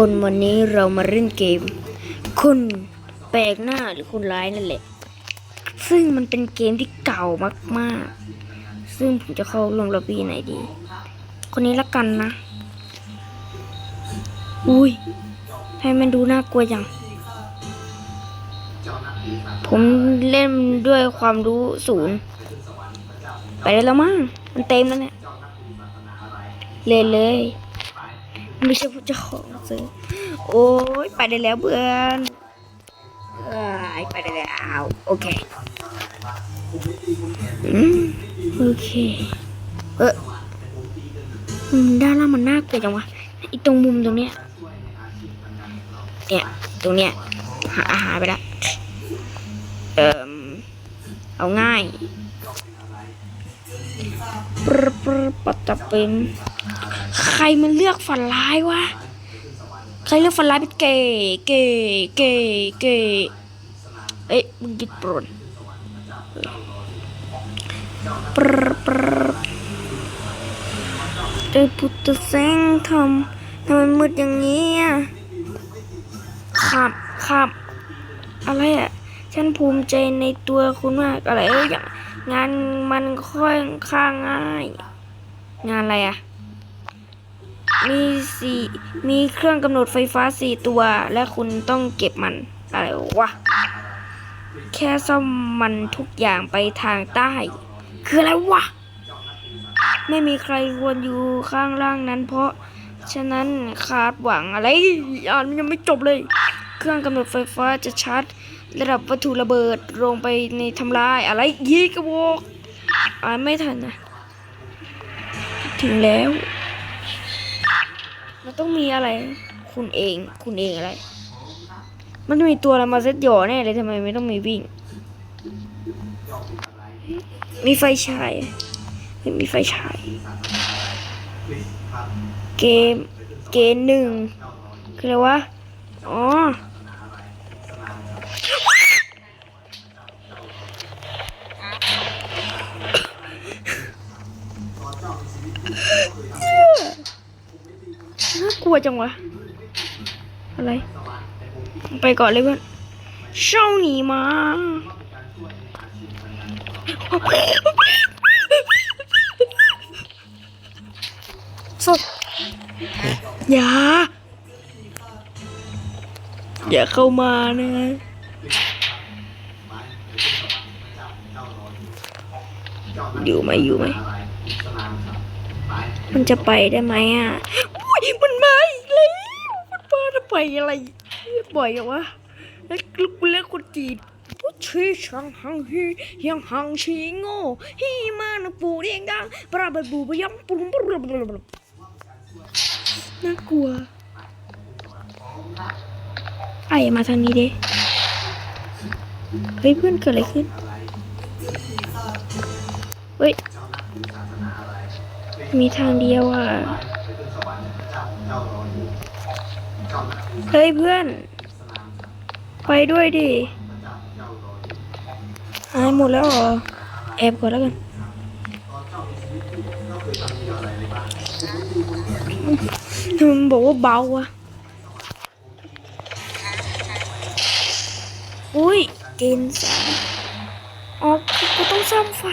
คนวันนี้เรามาเล่นเกม คนแปลกหน้าหรือคนร้ายนั่นแหละ ซึ่งมันเป็นเกมที่เก่ามากๆ ซึ่งผมจะเข้าลงระบีไหนดี คนนี้ละกันนะ อุ้ยให้มันดูน่ากลัวจัง ผมเล่นด้วยความรู้ศูนย์ ไปได้แล้วมั้งมันเต็มแล้วเนี่ย เล่นเลย ไม่ใช่ผู้เจ้าของซื้อ โอ้ยไปได้แล้วเพื่อนเอ้ยไปได้แล้วโอเคโอเค เออด้านล่างมันน่ากลัวจังวะไอตรงมุมตรงเนี้ย เนี่ย ตรงเนี้ย หาอาหารไปละ เอ่มเอาง่ายปรปรปัตตะเป็น ใครมันเลือกฝันร้ายวะ ใครเลือกฝันร้ายเป็นเกย์เกย์เกย์เกย์เอ้ยมึงหยุดปรนปรปรเอ้ยพุทธแสงทำทำไมมืดอย่างนี้อะขับขับอะไรอะ ฉันภูมิใจในตัวคุณมากอะไรเอ้ยอย่างงานมันค่อยข้างง่าย งานอะไรอะ มีสี่มีเครื่องกำหนดไฟฟ้าสี่ตัว และคุณต้องเก็บมัน อะไรวะ แค่ซ่อมมันทุกอย่างไปทางใต้ คืออะไรวะ ไม่มีใครควรอยู่ข้างล่างนั้น เพราะฉะนั้นคาดหวังอะไร อ่านมันยังไม่จบเลย เครื่องกำหนดไฟฟ้าจะชาร์จระดับวัตถุระเบิดลงไปในทำลายอะไรยีกระโวกอ่านไม่ทันนะ ถึงแล้ว มันต้องมีอะไร คุณเอง คุณเองอะไร มันต้องมีตัวอะไรมาเซตหย่อแน่เลยทำไมไม่ต้องมีวิ่ง มีไฟฉายไม่มีไฟฉาย เกม เกมหนึ่งคืออะไรวะ อ๋อ น่ากลั วจังวะ อะไร ไปก่อนเลยเพื่อนเช่าหนีมาสดอย่า อย่าเข้ามานะอยู่ไหมอยู่ไหม มันจะไปได้ไหมอะอุ้ยมันมาอีกแล้ว มันมาจะ ไปอะไรบ่อยอะวะแล้วลูกเล็กคนจีนผู้ชื่อช่างหังฮียังหังชีโง่ฮีมานะปูเรียงดังปราบบูบยังปุ้มปุ้มปุ้มน่ากลัวไอ้มาทางนี้ดิเฮ้ยเพื่อนเกิดอะไรขึ้น เฮ้ย มีทางเดียวอะ เฮ้ยเพื่อน ไปด้วยดิหายหมดแล้วเหรอแอบก่อนแล้วกันทำไมมันบอกว่าเบาอะอุ้ยเกณฑ์สามอ๋อกูต้องซ่อมไฟ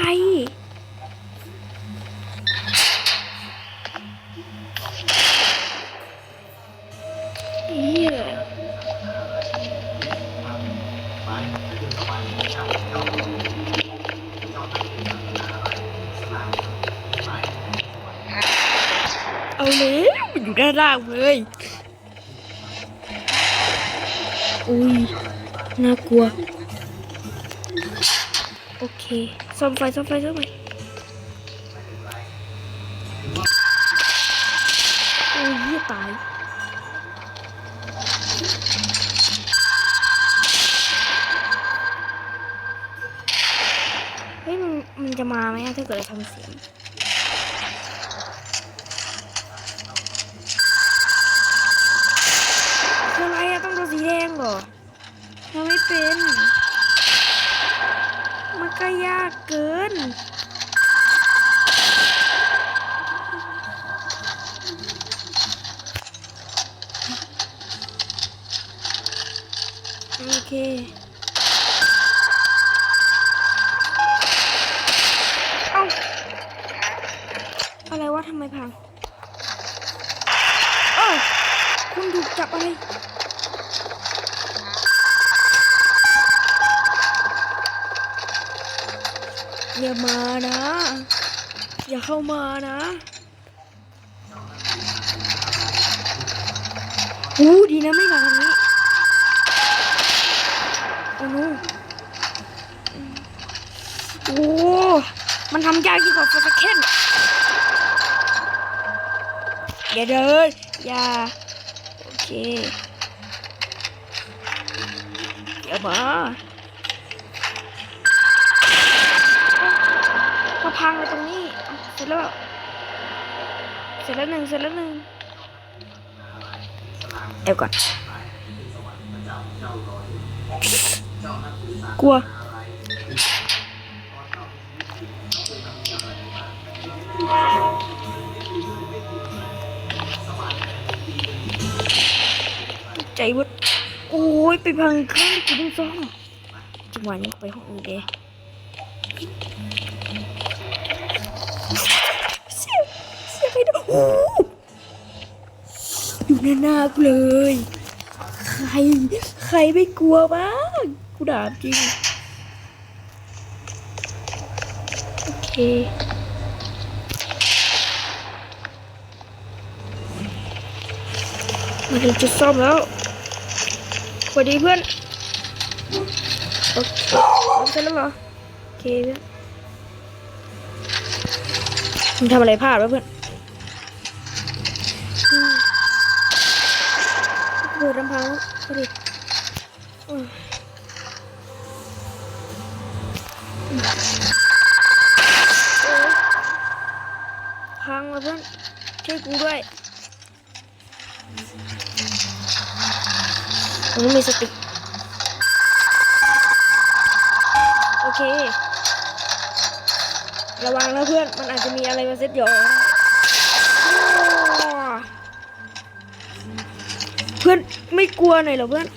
ลางเลยอุ้ยน่ากลัว โอเคซ่อมไฟซ่อมไฟซ่อมไฟโอ้ยเหี้ยตายเฮ้ยมันมันจะมาไหมถ้าเกิดเราทำเสียงคืออะไรอะต้องตัวสีแดงเหรอทำไม่เป็น มันก็ยากเกิน เโอเค เอ้า อะไรวะทำไมพัง เอ้าคุณถูกจับอะไร อย่ามานะ อย่า เข้ามานะหูดีนะไม่มาทางนี้โอ้โหโอ้มันทำยากยิ่งกว่าฟอร์สเคนอย่าเดินอย่าโอเคอย่ามามา แล้ว เสร็จแล้วหนึ่งเสร็จแล้วหนึ่งเดี๋ยวก่อนกลัวใจวัดโอ้ยไปพังข้างกูเพิ่งซ่อมจังหวะนี้ไปห้องอื่นเด อยู่หน้าหน้ากูเลย ใคร ใครไม่กลัวบ้างกูด่าจริง โอเคมาถึงจุดซ่อมแล้วสวัสดีเพื่อน โอเคพร้อมกันแล้วเหรอ โอเคเพื่อนมึงทำอะไรพลาดวะเพื่อน ดลำพังสวัสดีอืมโอ๊ยพังแล้วเพื่อนช่วยกูด้วยผมต้องมีสติ โอเค ระวังนะเพื่อน มันอาจจะมีอะไรมาเซ็ตหยอเพื่อน ไม่กลัวหน่อยเหรอเพื่อน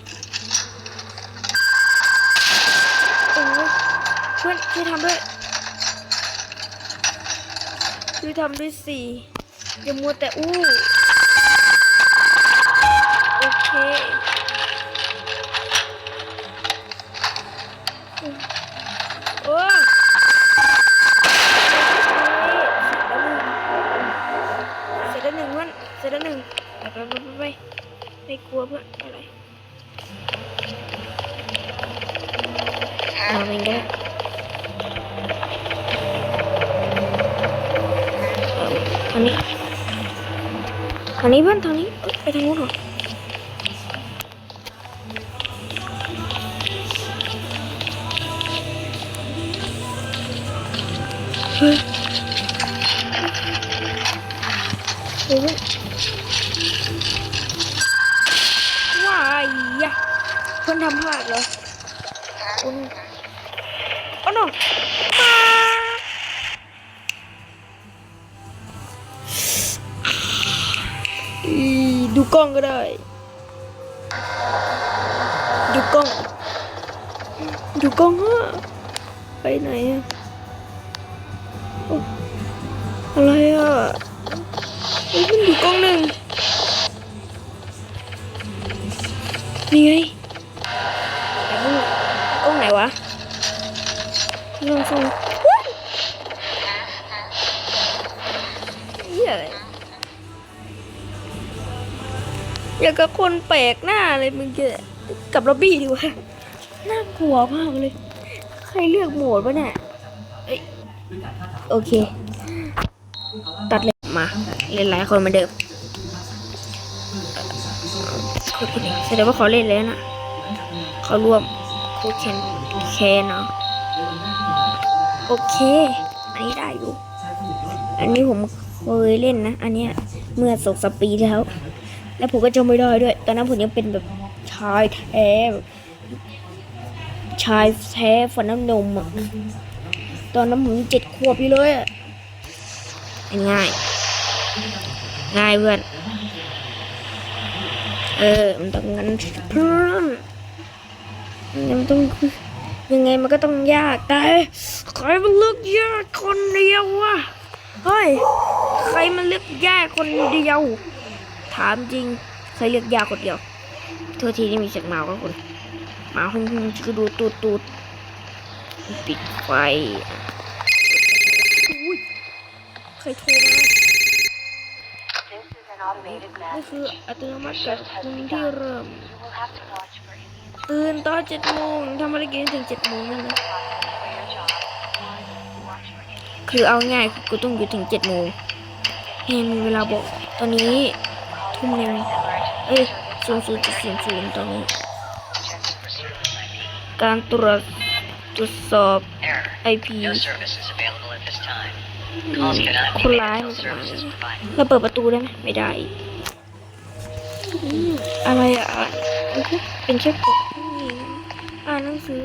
โอ้เพื่อนช่วยทำด้วยช่วยทำด้วยสิอย่ามัวแต่อู้ โอเค โอ้เสร็จแล้วหนึ่งเพื่อนเสร็จแล้วหนึ่งไปไปไปไปไม่กลัวเพื่อนอะไรามเองได้ทางนี้ทางนี้เพื่อนทางนี้ไปทางนู้นเหรอเฮ้ยโอ้ยว้ายยะเพื่อนทำพลาดเหรอโอ้ ดูกล้องก็ได้ ดูกล้อง ดูกล้องฮะไปไหนอะอะไรอะเฮ้ยมันอยู่กล้องหนึ่งนี่ไง กับคนแปลกหน้าเลยมึงเกกับล็อบบี้ดีกว่าน่ากลัวมากเลย ใครเลือกโหมดวะเนี่ยโอเค ตัดเลยมาเล่นหลายคนมาเดิมโคตรเก่งแสดงว่าเขาเล่นแล้วนะเขาร่วมโคตรแคนแคนเนาะโอเค อันนี้ได้อยู่ อันนี้ผมเคยเล่นนะ อันเนี้ยเมื่อสองสปีแล้ว แล้วผมก็จำไม่ได้ด้วย ตอนนั้นผมยังเป็นแบบชายแท้ชายแท้ฝันน้ำนมอะตอนนั้นผมเจ็ดขวบอยู่เลยง่ายง่ายเพื่อนเออ มันต้องงั้นเพื่อนมันต้องยังไงมันก็ต้องยากแต่ใครมันเลือกยากคนเดียววะเฮ้ยใครมันเลือกยากคนเดียว ถามจริงใครเลือกยากคนเดียวโทษทีที่มีเสียงหมาก็คนหมาคงจะดูตูดตูดปิดไฟอุ๊ยใครโทรมา This is an automated นี่ message. คืออัตโนมัติกับคุณที่เริ่ม You will have to watch for any ตื่นตอนเจ็ดโมงทำอะไรกินถึงเจ็ดโมงนั่นนะ process for your job. Watch for any คือเอาง่ายคือกูต้องอยู่ถึงเจ็ดโมงเฮมีเวลาบอกตอนนี้ ทุ่มหนึ่งเอ้ยศูนย์ศูนย์จุดศูนย์ศูนย์ตอนนี้ การตรวจตรวจสอบ Error. IP No service is available at this time. อืม Calls cannot คน be ร้าย made มัน until จะมา service is provided. เราเปิดประตูได้ไหมไม่ได้อีกอืมอะไรอะโอเคเป็นแค่กดผู้หญิงอ่านหนังสือ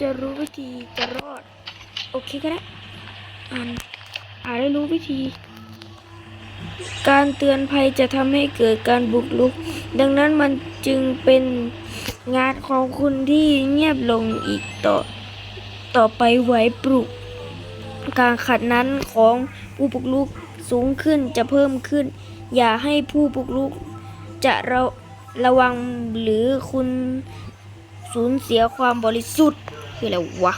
จะรู้วิธีจะรอด โอเคก็ได้อ่านอ่านได้รู้วิธี การเตือนภัยจะทำให้เกิดการบุกรุก ดังนั้นมันจึงเป็นงานของคุณที่เงียบลงอีกต่อ ต่อไปไว้ปลุก การขัดนั้นของผู้บุกรุกสูงขึ้นจะเพิ่มขึ้น อย่าให้ผู้บุกรุก จะระระวังหรือคุณสูญเสียความบริสุทธิ์คืออะไรวะ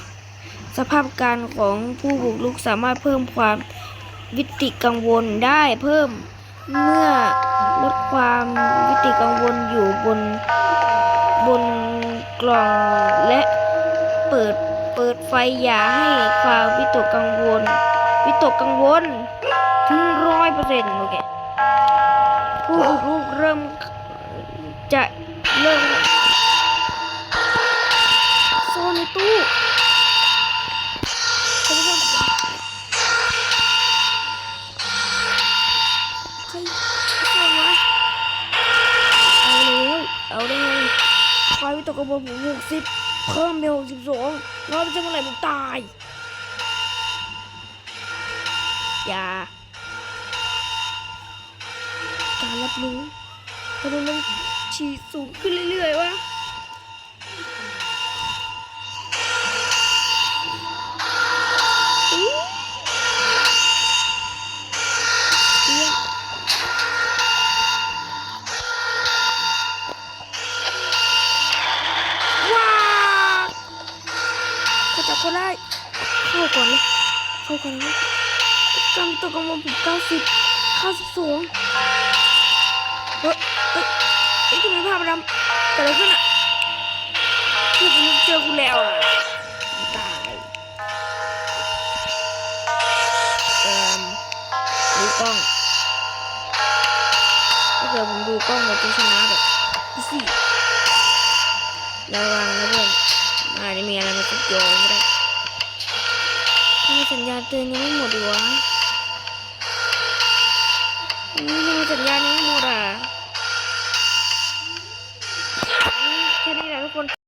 สภาพการของผู้บุกรุกสามารถเพิ่มความ วิตกกังวลได้เพิ่มเมื่อลดความวิตกกังวลอยู่บนบนกล่องและเปิดเปิดไฟอย่าให้ความวิตกกังวล วิตกกังวลถึงร้อยเปอร์เซ็นต์โอเค กกังวลผมหกสิบเพิ่มเป็นหกสิบสองแล้วจะเมื่อไหร่ผมตาย อย่า การรับรู้ทำไมมันฉีดสูงขึ้นเรื่อยๆวะ เขาได้ เข้าก่อนเลยเข้าก่อนเลยกำตัวกำลังผมเก้าสิบเก้าสิบสองเฮ้ยเฮ้ยเฮ้ทำไมภาพดำเกิดอะขึ้นอะคือผมเจอคุณแล้วอะตายเอ่มดูกล้องถ้าเกิดผมดูกล้องผมจะชนะแบบอีซี่ระวังนะเพื่อน อาจจะมีอะไรมาติดโยงก็ได้ทำไมสัญญาณเตือนยังไม่หมดอีวะอืมทำไมสัญญาณยังไม่หมดอะ